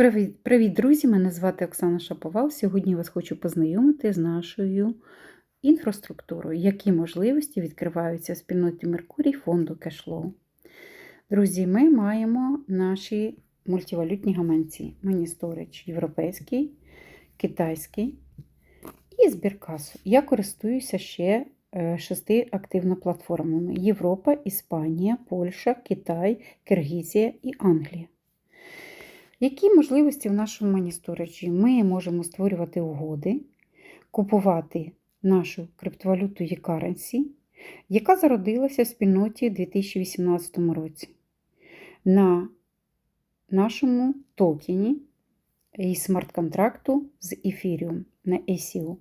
Привіт, привіт, друзі! Мене звати Оксана Шаповал. Сьогодні вас хочу познайомити з нашою інфраструктурою, які можливості відкриваються в спільноті Меркурій фонду Кешлоу. Друзі, ми маємо наші мультивалютні гаманці. Мені Storage європейський, китайський і збір касу. Я користуюся ще е, шести активно платформами: Європа, Іспанія, Польща, Китай, Киргизія і Англія. Які можливості в нашому маністориджі? Ми можемо створювати угоди, купувати нашу криптовалюту e-currency, яка зародилася в спільноті у 2018 році на нашому токені і смарт-контракту з Ethereum на ECU.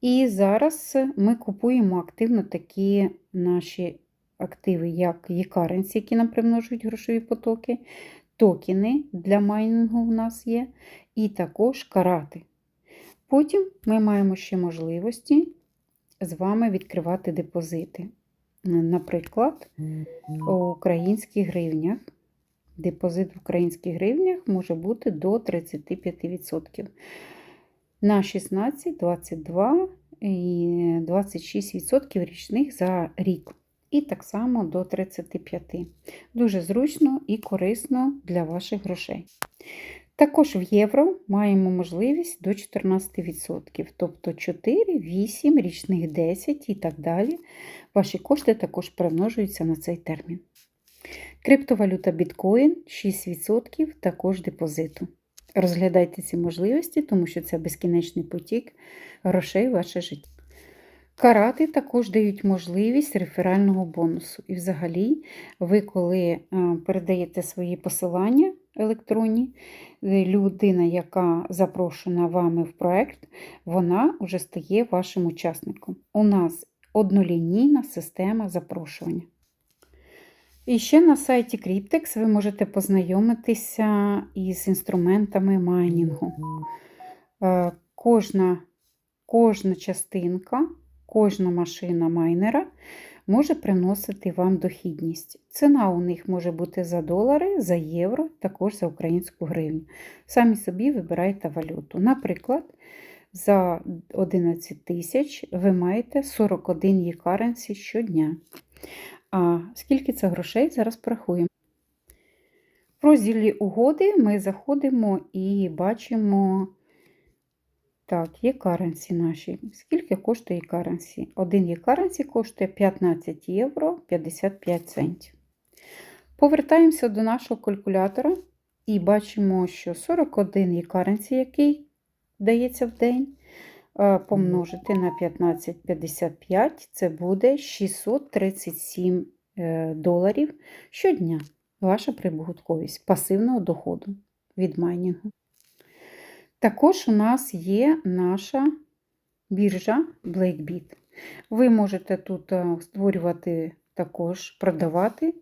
І зараз ми купуємо активно такі наші активи, як e-currency, які нам примножують грошові потоки, токени для майнінгу у нас є, і також карати. Потім ми маємо ще можливості з вами відкривати депозити. Наприклад, у українських гривнях. Депозит в українських гривнях може бути до 35%. На 16, 22 і 26% річних за рік і так само до 35. Дуже зручно і корисно для ваших грошей. Також в євро маємо можливість до 14%, тобто 4, 8, річних 10 і так далі. Ваші кошти також примножуються на цей термін. Криптовалюта біткоін 6% також депозиту. Розглядайте ці можливості, тому що це безкінечний потік грошей в ваше життя. Карати також дають можливість реферального бонусу. І взагалі, ви, коли е, передаєте свої посилання електронні, е, людина, яка запрошена вами в проект, вона вже стає вашим учасником. У нас однолінійна система запрошування. І ще на сайті Cryptex ви можете познайомитися із інструментами майнінгу. Е, кожна, Кожна частинка кожна машина майнера може приносити вам дохідність. Ціна у них може бути за долари, за євро, також за українську гривню. Самі собі вибирайте валюту. Наприклад, за 11 тисяч ви маєте 41 є-каренсі щодня. А скільки це грошей, зараз порахуємо. В розділі угоди ми заходимо і бачимо. Так, є каренсі наші. Скільки коштує каренсі? Один є каренсі коштує 15 євро 55 центів. Повертаємося до нашого калькулятора і бачимо, що 41 є каренсі, який дається в день, е, помножити на 15,55 це буде 637 е, доларів щодня. Ваша прибутковість пасивного доходу від майнінгу. Також у нас є наша біржа BlackBit. Ви можете тут е, створювати також, продавати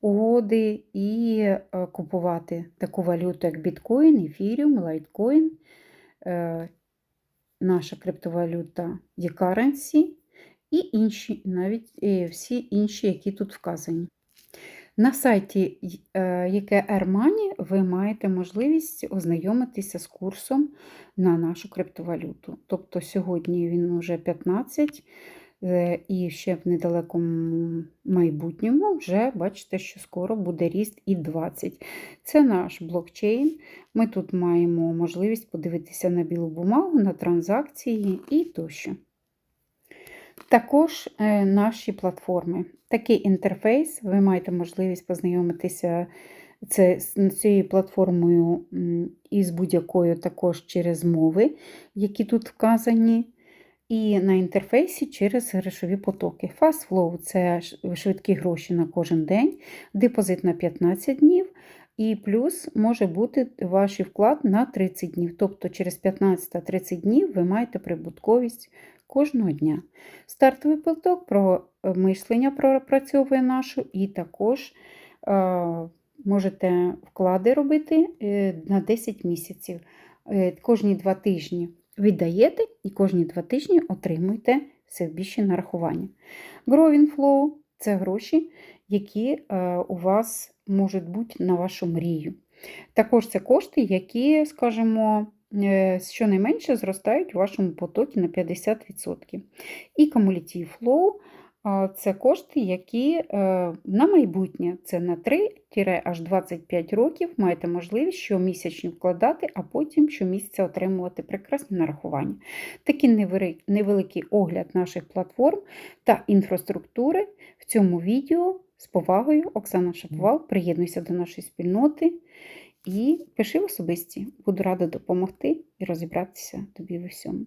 угоди і е, купувати таку валюту, як біткоін, ефіріум, лайткоін, е, наша криптовалюта e-currency і інші, навіть всі інші, які тут вказані. На сайті EKR Money ви маєте можливість ознайомитися з курсом на нашу криптовалюту. Тобто сьогодні він вже 15 е, і ще в недалекому майбутньому вже бачите, що скоро буде ріст і 20. Це наш блокчейн. Ми тут маємо можливість подивитися на білу бумагу, на транзакції і тощо. Також е, наші платформи. Такий інтерфейс, ви маєте можливість познайомитися це, з цією платформою і з будь-якою також через мови, які тут вказані. І на інтерфейсі через грошові потоки. Fast Flow це швидкі гроші на кожен день, депозит на 15 днів, і плюс може бути ваш вклад на 30 днів. Тобто через 15-30 днів ви маєте прибутковість кожного дня. Стартовий поток про е, мислення пропрацьовує нашу, і також е, можете вклади робити е, на 10 місяців. Кожні 2 тижні віддаєте і кожні 2 тижні отримуєте все більше нарахування. Growing Flow це гроші, які у вас можуть бути на вашу мрію. Також це кошти, які, скажімо, щонайменше зростають у вашому потокі на 50%. І Cumulative Flow це кошти, які е, на майбутнє, це на 3-25 років маєте можливість щомісячно вкладати, а потім щомісяця отримувати прекрасні нарахування. Такий невеликий огляд наших платформ та інфраструктури в цьому відео. З повагою, Оксана Шаповал, приєднуйся до нашої спільноти і пиши в особисті. Буду рада допомогти і розібратися тобі в усьому.